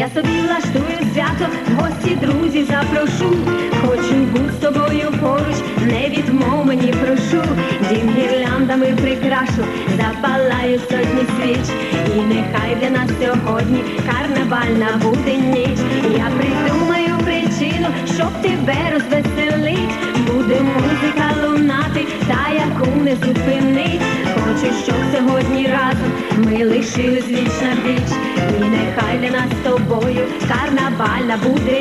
Я собі влаштую свято, гості друзі запрошу. Хочу бути з тобою поруч, не відмов мені прошу. Дім гірляндами прикрашу, запалаю сотні свіч. І нехай для нас сьогодні карнавальна буде ніч. Я придумаю причину, щоб тебе розвеселить. Буде музика лунати, та яку не зупинить. Хочу, щоб сьогодні разом ми лишились віч карнавальна буде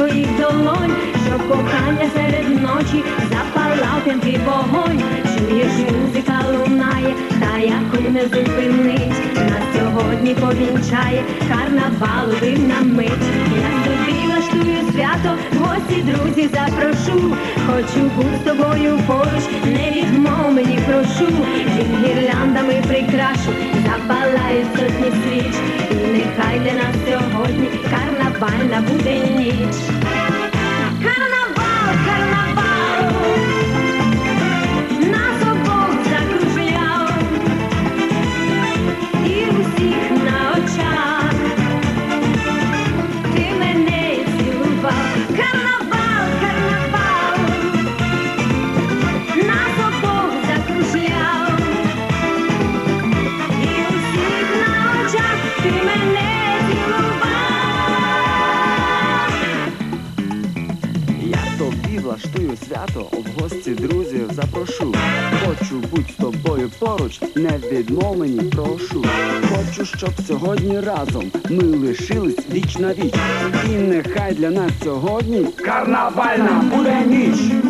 твоїх долонь, щоб кохання серед ночі запалав п'янкий вогонь. Чуєш, музика лунає, та яку не зупинить. Нас сьогодні повінчає карнавалу дивна мить. Я собі влаштую свято, гості друзі запрошу. Хочу бути з тобою поруч, не відмов мені прошу. Дім гірляндами прикрашу, запалаю сотні свіч. І нехай для нас сьогодні карнавальна буде ніч. Свято, в гості друзів запрошу. Хочу бути з тобою поруч, не відмовлені прошу. Хочу, щоб сьогодні разом ми лишились віч на віч. І нехай для нас сьогодні карнавальна буде ніч.